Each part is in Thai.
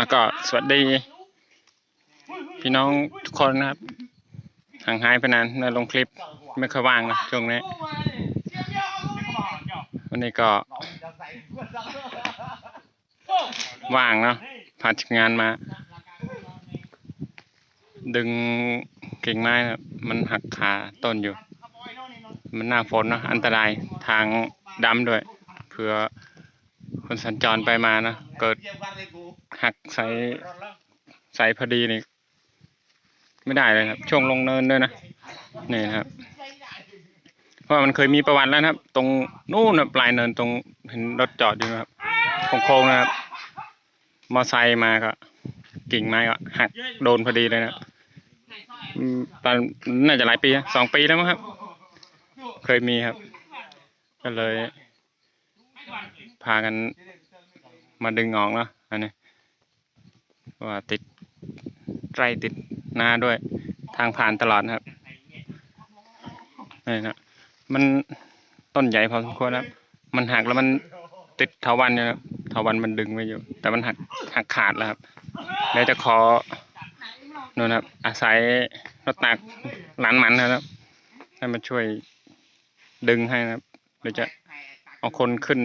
แล้วก็สวัสดี พี่น้องทุกคนนะครับห่างหายไปนานในลงคลิปไม่ค่อยว่างนะช่วงนี้ วันนี้ก็ ว่างเนาะผ่านงานมา ดึงกิ่งไม้นะมันหักขาต้นอยู่ มันหน้าฝนเนอะอันตรายทางดำด้วยเผื่อ คนสัญจรไปมานะ เกิดหักใส่ใส่พอดีนี่ไม่ได้เลยครับ ช่วงลงเนินด้วยนะนี่นะครับ เพราะว่ามันเคยมีประวัติแล้วนะครับ ตรงนู่นนะปลายเนินตรงเห็นรถจอดอยู่นะครับโค้งๆนะครับ มอไซค์มาก็กิ่งไม้ก็หักโดนพอดีเลยนะตอนน่าจะหลายปีสองปีแล้วมั้งครับ เคยมีครับ ก็เลย พากันมาดึงออกเนาะอันนี้ว่าติดไรติดนาด้วย ทางผ่านตลอดนะครับนี่นะมันต้นใหญ่พอสมควรครับ มันหักแล้วมันติดเถาวันอยู่นะครับเถาวันมันดึงไว้อยู่ แต่มันหักหักขาดแล้วครับเดี๋ยวจะขอนู่นครับ อาศัยรถตักหลานมันนะครับ ให้มาช่วยดึงให้นะครับเดี๋ยวจะเอาคนขึ้น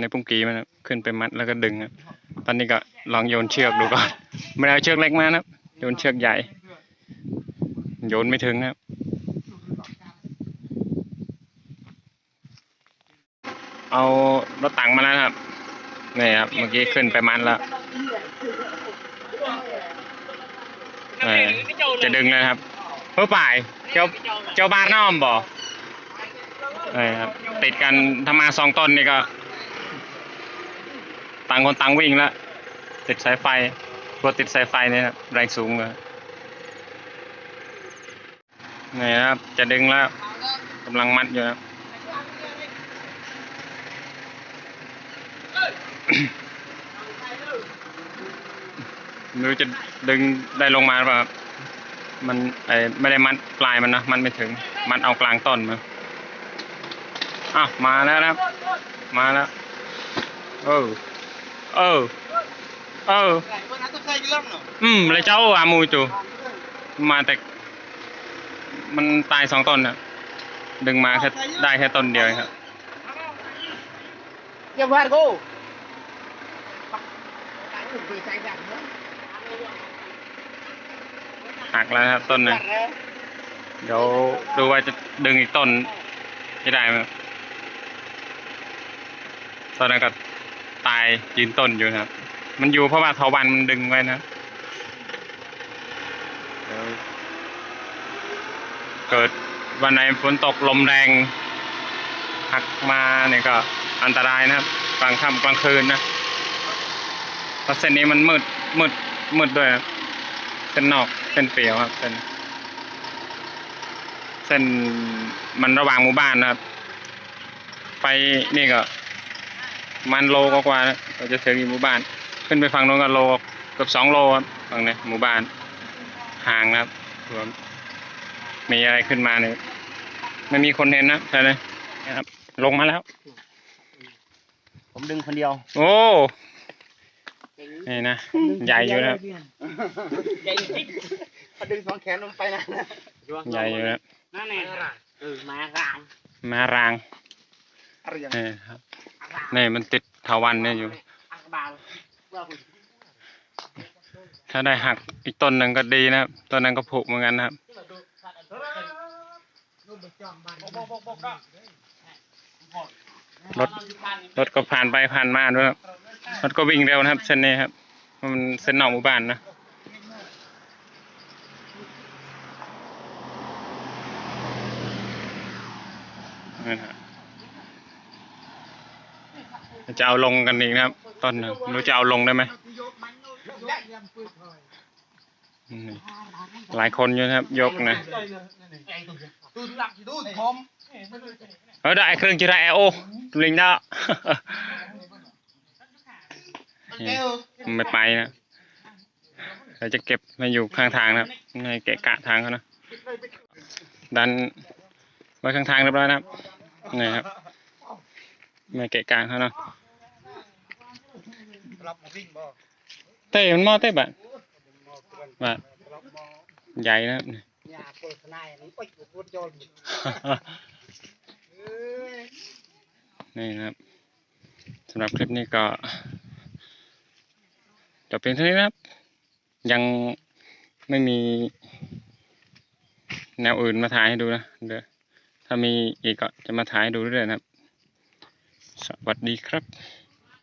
ในปุ้งกีมันนะครับขึ้นไปมัดแล้วก็ดึงครับตอนนี้ก็ลองโยนเชือกดูก่อนไม่ได้เอาเชือกเล็กมานะครับ โยนเชือกใหญ่ โยนไม่ถึงนะครับเอารถตังมาแล้วนะครับ นี่ครับ เมื่อกี้ขึ้นไปมัดแล้วเออจะดึงเลยครับเพื่อป่าย เจ้าเจ้าบ้านน้อมบ่เออครับ ติดกันทำมาสองต้นนี่ก็ ต่างคนต่างวิ่งแล้วติดสายไฟกลัวติดสายไฟเนี่ยครับแรงสูงเลยนี่นะครับ จะดึงแล้วกำลังมัดอยู่นะครับไม่รู้จะดึงได้ลงมาหรือเปล่าครับมันไอไม่ได้มัดปลายมันนะ มันไม่ถึง มัดเอากลางต้นมาอ้าวมาแล้วนะครับ มาแล้วเอ อเออเอออืมเลยเจ้าอามูจูมาแต่มันตายสองต้นนะดึงมาแค่ได้แค่ต้นเดียวเองครับ Giờ vào cô. หักแล้วนะครับต้นหนึงเตายยืนต้นอยู่นะครับ มันอยู่เพราะว่าเถาวันมันดึงไว้นะเกิดวันไหนฝนตกลมแรงหักมาเนี่ยก็อันตรายนะครับกลางค่ำกลางคืนนะเพราะเส้นนี้มันมืดมืดมืดด้วยเส้นนอกเส้นเปียวครับเส้นเส้นมันระหว่างหมู่บ้านนะครับ ไปนี่ก็ มันโลกว่าๆนะเราจะถึงอีกหมู่บ้าน ขึ้นไปฝั่งโน้นก็โลเกือบสองโลครับฝั่งนี้หมู่บ้านห่างนะครับรวมมีอะไรขึ้นมาเนี่ยไม่มีคนเห็นนะใช่ไหมนะครับ ลงมาแล้ว ผมดึงคนเดียว โอ้นี่นะใหญ่อยู่นะครับใหญ่จริงเขาดึงสองแขนลงไปนะใหญ่อยู่นะครับนั่นแหละเออมาราง มาราง อะไรอย่างนี่ครับนี่มันติดถาวันเนี่ยอยู่ ถ้าได้หักอีกต้นหนึ่งก็ดีนะครับต้นนั้นก็ผุเหมือนกันนะครับ รถรถก็ผ่านไปผ่านมาด้วยครับรถก็วิ่งเร็วนะครับเส้นนี้ครับ มันเส้นนอกหมู่บ้านนะนั่นฮะ จะเอาลงกันอีกนะครับ ต้นหนึ่งรู้จะเอาลงได้ไหมหลายคนอยู่นะครับ ยกนะดูหลักดูผมเออได้เครื่องจิระแอโอตุลิงได้เอวไม่ไปนะเราจะเก็บมาอยู่ข้างทางนะครับให้เกะกะทางเขานะดันไว้ข้างทางเรียบร้อยนะครับนี่ครับ ไม่เกะกะเขาเนาะรับมาวิ่งบ่เต้มันหม้อเต้บะบะใหญ่นะครับยาโฆษณาอย่างนี้โอ้ยพูดโจรเอ้ยนี่นะครับสำหรับคลิปนี้ก็จบเพียงเท่านี้นะครับ ยังไม่มี แนวอื่นมาถ่ายให้ดูนะเดี๋ยวถ้ามีอีกก็จะมาถ่ายให้ดูเรื่อยๆนะครับ สวัสดีครับ